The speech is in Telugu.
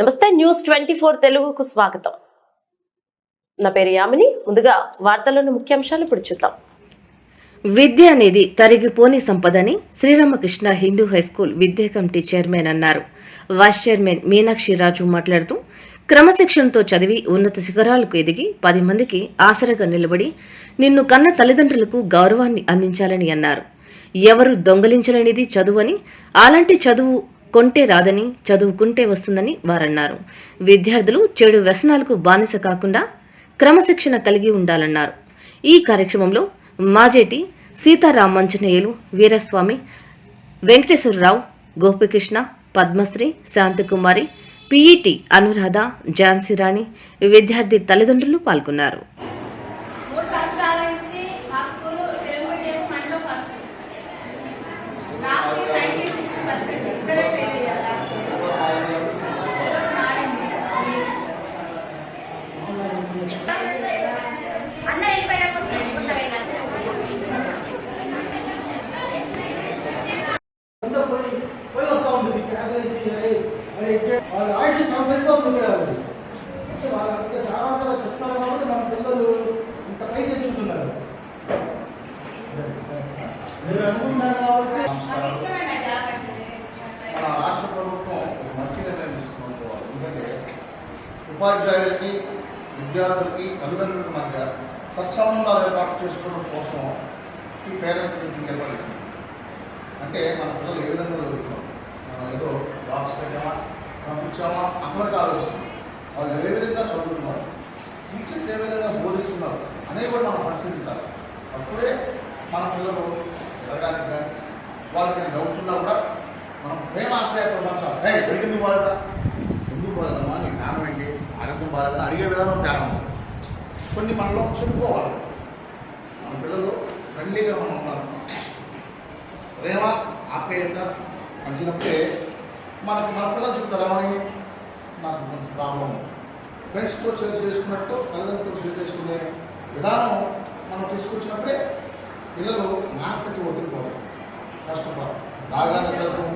నమస్తే న్యూస్ ట్వంటీ ఫోర్ తెలుగుకు స్వాగతం. నా పేరు యామిని. ముందుగా వార్తల్లోని ముఖ్యాంశాలు ఇప్పుడు చూద్దాం. విద్య అనేది తరిగిపోని సంపదని శ్రీరామకృష్ణ హిందూ హైస్కూల్ విద్యా కమిటీ చైర్మన్ అన్నారు. వైస్ చైర్మన్ మీనాక్షి రాజు మాట్లాడుతూ క్రమశిక్షణతో చదివి ఉన్నత శిఖరాలకు ఎదిగి పది మందికి ఆసరగా నిలబడి నిన్ను కన్న తల్లిదండ్రులకు గౌరవాన్ని అందించాలని అన్నారు. ఎవరు దొంగలించలేనిది చదువని అలాంటి చదువు కొంటే రాదని చదువుకుంటే వస్తుందని వారన్నారు. విద్యార్థులు చెడు వ్యసనాలకు బానిస కాకుండా క్రమశిక్షణ కలిగి ఉండాలన్నారు. ఈ కార్యక్రమంలో Majeti Seetharamanjaneyulu Veeraswamy Venkateswararao Gopikrishna Padmasri Shanthakumari P E T Anuradha Jhansirani విద్యార్థి తల్లిదండ్రులు పాల్గొన్నారు. ఆయుష్ సంవత్సరంగా ఉంటుంది అంటే వాళ్ళ జాగ్రత్తగా చెప్తారు కాబట్టి మన పిల్లలు ఇంత పైకి ఎదుగుతున్నారు. మీరు అనుకుంటున్నారు కాబట్టి మన రాష్ట్ర ప్రభుత్వం మంచి నిర్ణయం తీసుకోవాలి ఎందుకంటే ఉపాధ్యాయులకి విద్యార్థులకి తల్లిదండ్రులకి మధ్య సత్సంబంధాలు ఏర్పాటు చేసుకోవడం కోసం ఈ పేరెంట్స్ మీటింగ్ ఏర్పడింది అంటే మన పిల్లలు ఏ విధంగా చదువుతున్నాం మనం ఏదో బాక్స్ పెట్టామా? పంపించామా అక్కడికి ఆలోచిస్తున్నాం వాళ్ళు ఏ విధంగా చదువుతున్నారు? టీచర్స్ ఏ విధంగా బోధిస్తున్నారు? అనేవి కూడా మనం పరిశీలించాలి. అప్పుడే మన పిల్లలు ఎదగడానికి కానీ వాళ్ళకి డౌట్స్ ఉన్నా కూడా మనం ప్రేమ ఆప్యాయత పంచాలి హే ఎందుకు బాధరా ఎందుకు బాధదమ్మా నీ జ్ఞానం ఏంటి? ఆరోగ్యం బాధదని అడిగే విధానం తేడా కొన్ని మనలో చెప్పుకోవాలి. మన పిల్లలు ఫ్రెండ్లీగా మనం ఉన్నారు ప్రేమ ఆప్యాయత పంచినప్పుడే మనకు మన పిల్లలు చెప్తారు నాకు ప్రాబ్లం ఫ్రెండ్స్తో షేర్ చేసుకున్నట్టు తల్లిదండ్రులతో షేర్ చేసుకునే విధానం మనం తీసుకొచ్చినప్పుడే పిల్లలు మానసిక ఒత్తిడి పోతారు ఫస్ట్ ఆఫ్ ఆల్ రాగానే చదువు